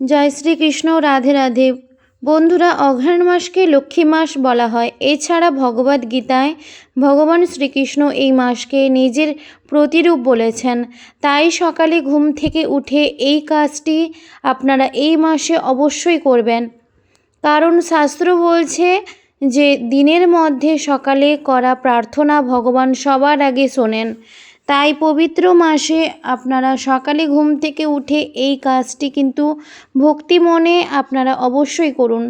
জয় শ্রীকৃষ্ণ রাধে রাধে। বন্ধুরা, অঘ্রাণ মাসকে লক্ষ্মী মাস বলা হয়। এছাড়া ভগবদ গীতায় ভগবান শ্রীকৃষ্ণ এই মাসকে নিজের প্রতিরূপ বলেছেন। তাই সকালে ঘুম থেকে উঠে এই কাজটি আপনারা এই মাসে অবশ্যই করবেন। কারণ শাস্ত্র বলছে যে, দিনের মধ্যে সকালে করা প্রার্থনা ভগবান সবার আগে শোনেন। তাই পবিত্র মাসে আপনারা সকালে ঘুম থেকে উঠে এই কাজটি কিন্তু ভক্তি মনে আপনারা অবশ্যই করুন।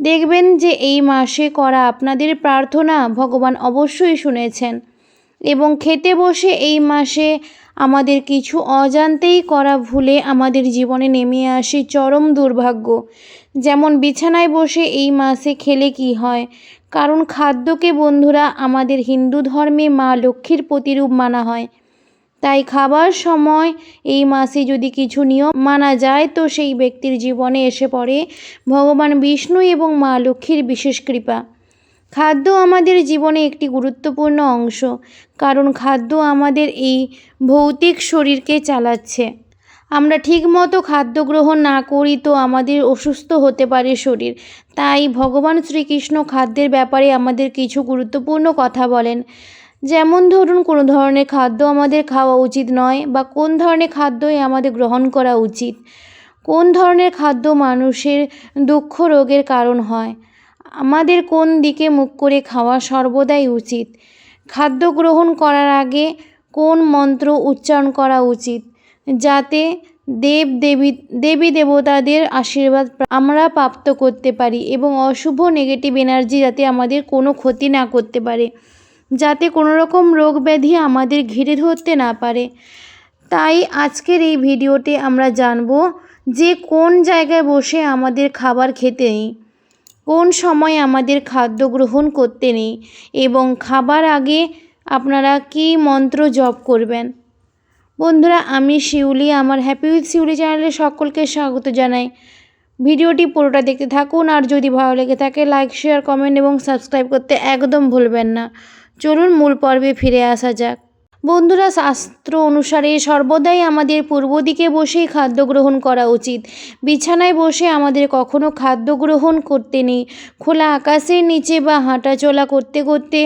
দেখবেন যে এই মাসে করা আপনাদের প্রার্থনা ভগবান অবশ্যই শুনেছেন এবং খেতে বসে এই মাসে আমাদের কিছু অজান্তেই করা ভুলে আমাদের জীবনে নেমে আসে চরম দুর্ভাগ্য। যেমন বিছানায় বসে এই মাসে খেলে কি হয়? কারণ খাদ্যকে বন্ধুরা আমাদের হিন্দু ধর্মে মা লক্ষ্মীর প্রতিরূপ মানা হয়। তাই খাবার সময় এই মাসে যদি কিছু নিয়ম মানা যায়, তো সেই ব্যক্তির জীবনে এসে পড়ে ভগবান বিষ্ণু এবং মা লক্ষ্মীর বিশেষ কৃপা। খাদ্য আমাদের জীবনে একটি গুরুত্বপূর্ণ অংশ, কারণ খাদ্য আমাদের এই ভৌতিক শরীরকে চালাচ্ছে। আমরা ঠিকমতো খাদ্য গ্রহণ না করি, তো আমাদের অসুস্থ হতে পারে শরীর। তাই ভগবান শ্রীকৃষ্ণ খাদ্যের ব্যাপারে আমাদের কিছু গুরুত্বপূর্ণ কথা বলেন। যেমন ধরুন, কোনো ধরনের খাদ্য আমাদের খাওয়া উচিত নয় বা কোন ধরনের খাদ্যই আমাদের গ্রহণ করা উচিত। কোন ধরনের খাদ্য মানুষের দুঃখ রোগের কারণ হয়? আমাদের কোন দিকে মুখ করে খাওয়া সর্বদাই উচিত? খাদ্য গ্রহণ করার আগে কোন মন্ত্র উচ্চারণ করা উচিত? যাতে দেব দেবী দেবী দেবতাদের আশীর্বাদ আমরা প্রাপ্ত করতে পারি এবং অশুভ নেগেটিভ এনার্জি যাতে আমাদের কোনো ক্ষতি না করতে পারে। যাতে কোনো রকম রোগ ব্যাধি আমাদের ঘিরে ধরতে না পারে। তাই আজকের এই ভিডিওতে আমরা জানব যে কোন জায়গায় বসে আমাদের খাবার খেতে নেই, কোন সময় আমাদের খাদ্য গ্রহণ করতে নেই এবং খাবার আগে আপনারা কী মন্ত্র জপ করবেন। বন্ধুরা, আমি শিউলি, আমার হ্যাপি উইথ শিউলি চ্যানেলে সকলকে স্বাগত জানাই। ভিডিওটি পুরোটা দেখতে থাকুন আর যদি ভালো লেগে থাকে লাইক শেয়ার কমেন্ট এবং সাবস্ক্রাইব করতে একদম ভুলবেন না। চলুন মূল পর্বে ফিরে আসা যাক। বন্ধুরা, শাস্ত্র অনুসারে সর্বদাই আমাদের পূর্ব দিকে বসেই খাদ্য গ্রহণ করা উচিত। বিছানায় বসে আমাদের কখনো খাদ্য গ্রহণ করতে নেই। খোলা আকাশের নিচে বা হাঁটাচলা করতে করতে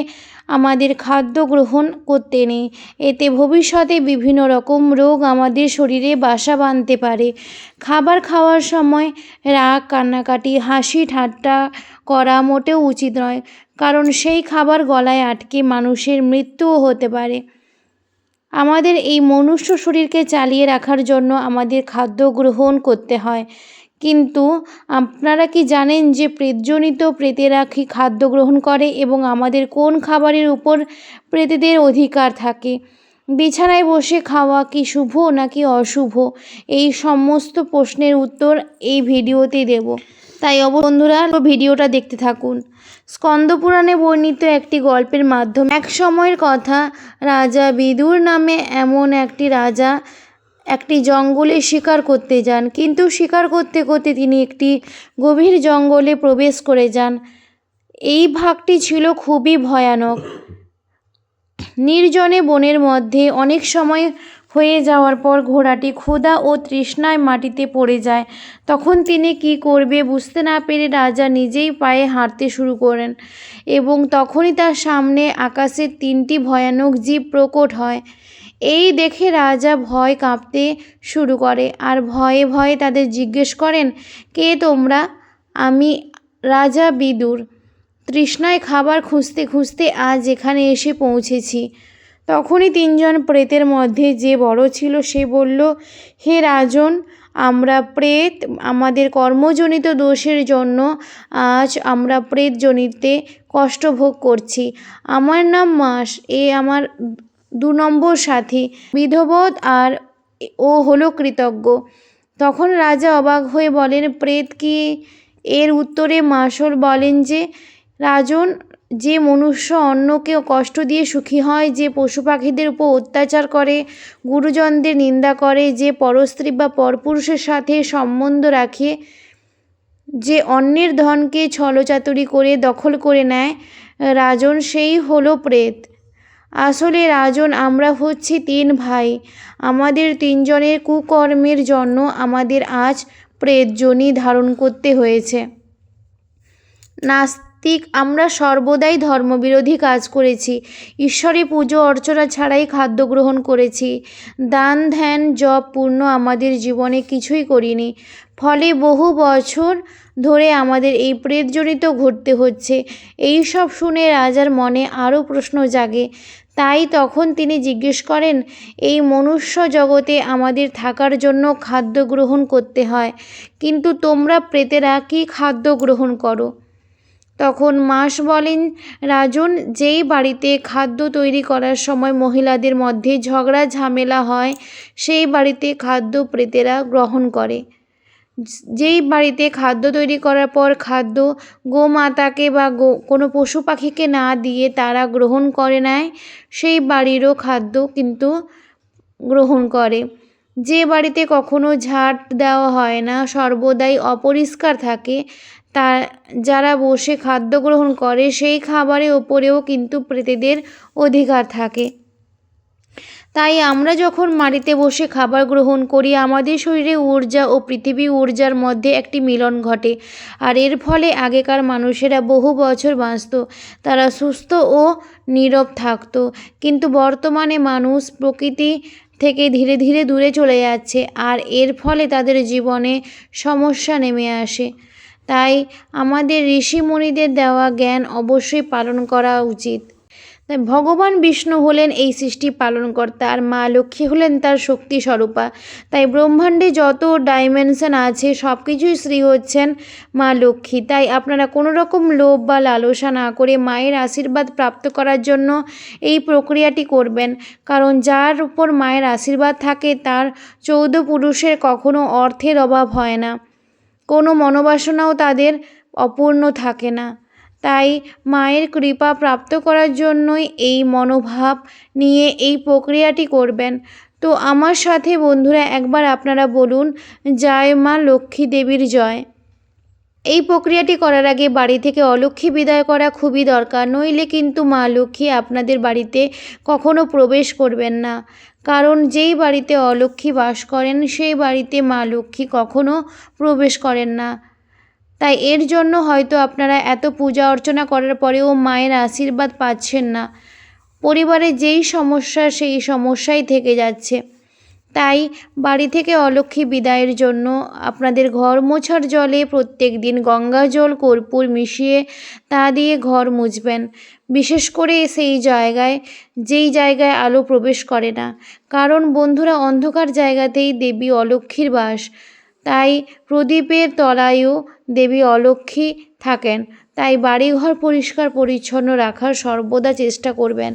আমাদের খাদ্য গ্রহণ করতে নেই। এতে ভবিষ্যতে বিভিন্ন রকম রোগ আমাদের শরীরে বাসা বাঁধতে পারে। খাবার খাওয়ার সময় রাগ, কান্নাকাটি, হাসি, ঠাট্টা করা মোটেও উচিত নয়। কারণ সেই খাবার গলায় আটকে মানুষের মৃত্যুও হতে পারে। আমাদের এই মনুষ্য শরীরকে চালিয়ে রাখার জন্য আমাদের খাদ্য গ্রহণ করতে হয়। কিন্তু আপনারা কি জানেন যে প্রেতজনিত প্রেতেরা কি খাদ্য গ্রহণ করে এবং আমাদের কোন খাবারের উপর প্রেতেদের অধিকার থাকে? বিছানায় বসে খাওয়া কি শুভ নাকি অশুভ? এই সমস্ত প্রশ্নের উত্তর এই ভিডিওতে দেব। তাই অব বন্ধুরা ভিডিওটা দেখতে থাকুন। স্কন্দপুরাণে বর্ণিত একটি গল্পের মাধ্যমে এক সময়ের কথা, রাজা বিদুর নামে এমন একটি রাজা একটি জঙ্গলে শিকার করতে যান। কিন্তু শিকার করতে করতে তিনি একটি গভীর জঙ্গলে প্রবেশ করে যান। এই ভাগটি ছিল খুবই ভয়ানক। নির্জনে বনের মধ্যে অনেক সময় হয়ে যাওয়ার পর ঘোড়াটি ক্ষুধা ও তৃষ্ণায় মাটিতে পড়ে যায়। তখন তিনি কি করবে বুঝতে না পেরে রাজা নিজেই পায়ে হাঁটতে শুরু করেন এবং তখনই তার সামনে আকাশের তিনটি ভয়ানক জীব প্রকট হয়। এই দেখে রাজা ভয় কাঁপতে শুরু করে আর ভয়ে ভয়ে তাদের জিজ্ঞেস করেন, কে তোমরা? আমি রাজা বিদুর। তৃষ্ণায় খাবার খুঁজতে খুঁজতে আজ এখানে এসে পৌঁছেছি। তখনই তিনজন প্রেতের মধ্যে যে বড় ছিল সে বলল, হে রাজন, আমরা প্রেত, আমাদের কর্মজনিত দোষের জন্য আজ আমরা প্রেতজনিতে কষ্ট ভোগ করছি। আমার নাম মাস, এ আমার দু নম্বর সাথী বিধবদ আর ও হলো কৃতজ্ঞ। তখন রাজা অবাক হয়ে বলেন, প্রেত কি? এর উত্তরে মাসল বলেন যে, রাজন যে মনুষ্য অন্যকে কষ্ট দিয়ে সুখী হয়, যে পশু পাখিদের উপর অত্যাচার করে, গুরুজনদের নিন্দা করে, যে পরস্ত্রী বা পরপুরুষের সাথে সম্বন্ধ রাখে, যে অন্যের ধনকে ছলচাতুরি করে দখল করে নেয়, রাজন সেই হলো প্রেত। আসলে রাজন আমরা হচ্ছি তিন ভাই। আমাদের তিনজনের কুকর্মের জন্য আমাদের আজ প্রেত যোনি ধারণ করতে হয়েছে। নাস্তিক, আমরা সর্বদাই ধর্মবিরোধী কাজ করেছি। ঈশ্বরে পুজো, অর্চনা ছাড়াই খাদ্য গ্রহণ করেছি। দান, ধ্যান, জপ পূর্ণ আমাদের জীবনে কিছুই করিনি। ফলে বহু বছর ধরে আমাদের এই প্রেতজনিত ঘটতে হচ্ছে। এই সব শুনে রাজার মনে আরও প্রশ্ন জাগে। তাই তখন তিনি জিজ্ঞেস করেন, এই মনুষ্য জগতে আমাদের থাকার জন্য খাদ্য গ্রহণ করতে হয়, কিন্তু তোমরা প্রেতেরা কী খাদ্য গ্রহণ করো? তখন মাস বলেন, রাজন, যেই বাড়িতে খাদ্য তৈরি করার সময় মহিলাদের মধ্যে ঝগড়া, ঝামেলা হয়, সেই বাড়িতে খাদ্য প্রেতেরা গ্রহণ করে। যেই বাড়িতে খাদ্য তৈরি করার পর খাদ্য গোমাতাকে বা গো, কোনো পশু পাখিকে না দিয়ে তারা গ্রহণ করে নেয় সেই বাড়িরও খাদ্য কিন্তু গ্রহণ করে। যে বাড়িতে কখনো ঝাঁট দেওয়া হয় না, সর্বদাই অপরিষ্কার থাকে তা যারা বসে খাদ্য গ্রহণ করে, সেই খাবারের ওপরেও কিন্তু প্রেতেদের অধিকার থাকে। তাই আমরা যখন মাটিতে বসে খাবার গ্রহণ করি, আমাদের শরীরে ঊর্জা ও পৃথিবী ঊর্জার মধ্যে একটি মিলন ঘটে। আর এর ফলে আগেকার মানুষেরা বহু বছর বাঁচত, তারা সুস্থ ও নীরব থাকত। কিন্তু বর্তমানে মানুষ প্রকৃতি থেকে ধীরে ধীরে দূরে চলে যাচ্ছে, আর এর ফলে তাদের জীবনে সমস্যা নেমে আসে। তাই আমাদের ঋষিমণিদের দেওয়া জ্ঞান অবশ্যই পালন করা উচিত। তাই ভগবান বিষ্ণু হলেন এই সৃষ্টি পালনকর্তা, আর মা লক্ষ্মী হলেন তার শক্তি স্বরূপা তাই ব্রহ্মাণ্ডে যত ডাইমেনশন আছে সব কিছুই শ্রী হচ্ছেন মা লক্ষ্মী। তাই আপনারা কোনো রকম লোভ বা লালসা না করে মায়ের আশীর্বাদ প্রাপ্ত করার জন্য এই প্রক্রিয়াটি করবেন। কারণ যার উপর মায়ের আশীর্বাদ থাকে, তার চৌদ্দ পুরুষের কখনো অর্থের অভাব হয় না। কোনো মনোবাসনাও তাদের অপূর্ণ থাকে না। তাই মায়ের কৃপা প্রাপ্ত করার জন্যই এই মনোভাব নিয়ে এই প্রক্রিয়াটি করবেন। তো আমার সাথে বন্ধুরা একবার আপনারা বলুন, জয় মা লক্ষ্মী দেবীর জয়। এই প্রক্রিয়াটি করার আগে বাড়ি থেকে অলক্ষ্মী বিদায় করা খুবই দরকার, নইলে কিন্তু মা লক্ষ্মী আপনাদের বাড়িতে কখনো প্রবেশ করবেন না। কারণ যেই বাড়িতে অলক্ষ্মী বাস করেন, সেই বাড়িতে মা লক্ষ্মী কখনো প্রবেশ করেন না। তাই এর জন্য হয়তো আপনারা এত পূজা অর্চনা করার পরেও মায়ের আশীর্বাদ পাচ্ছেন না। পরিবারে যেই সমস্যা, সেই সমস্যাই থেকে যাচ্ছে। তাই বাড়ি থেকে অলক্ষ্মী বিদায়ের জন্য আপনাদের ঘর মোছার জলে প্রত্যেক দিন গঙ্গা জল, কর্পূর মিশিয়ে তা দিয়ে ঘর মুছবেন। বিশেষ করে সেই জায়গায়, যেই জায়গায় আলো প্রবেশ করে না। কারণ বন্ধুরা অন্ধকার জায়গাতেই দেবী অলক্ষ্মীর বাস। তাই প্রদীপের তলায়ও দেবী অলক্ষ্মী থাকেন। তাই বাড়িঘর পরিষ্কার পরিচ্ছন্ন রাখার সর্বদা চেষ্টা করবেন।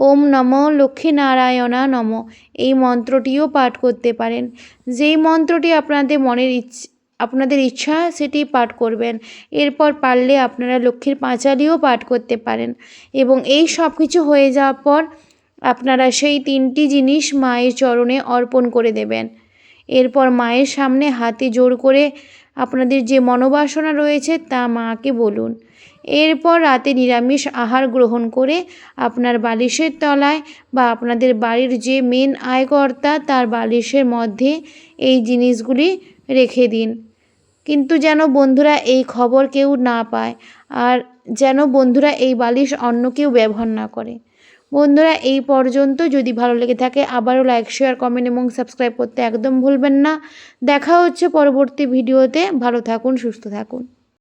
ওম নম লক্ষ্মীনারায়ণা নম। এই মন্ত্রটিও পাঠ করতে পারেন। যেই মন্ত্রটি আপনাদের মনের ইচ্ছে, আপনাদের ইচ্ছা সেটি পাঠ করবেন। এরপর পারলে আপনারা লক্ষ্মীর পাঁচালিও পাঠ করতে পারেন। এবং এই সব কিছু হয়ে যাওয়ার পর আপনারা সেই তিনটি জিনিস মায়ের চরণে অর্পণ করে দেবেন। এরপর মায়ের সামনে হাতে জোর করে আপনাদের যে মনোবাসনা রয়েছে তা মাকে বলুন। এরপর রাতে নিরামিষ আহার গ্রহণ করে আপনার বালিশের তলায় বা আপনাদের বাড়ির যে মেন আয়কর্তা তার বালিশের মধ্যে এই জিনিসগুলি রেখে দিন। কিন্তু যেন বন্ধুরা এই খবর কেউ না পায় আর যেন বন্ধুরা এই বালিশ অন্য কেউ ব্যবহার না করে। বন্ধুরা, এই পর্যন্ত। যদি ভালো লেগে থাকে, আবারও লাইক শেয়ার কমেন্ট এবং সাবস্ক্রাইব করতে একদম ভুলবেন না। দেখা হচ্ছে পরবর্তী ভিডিওতে ভালো থাকুন, সুস্থ থাকুন।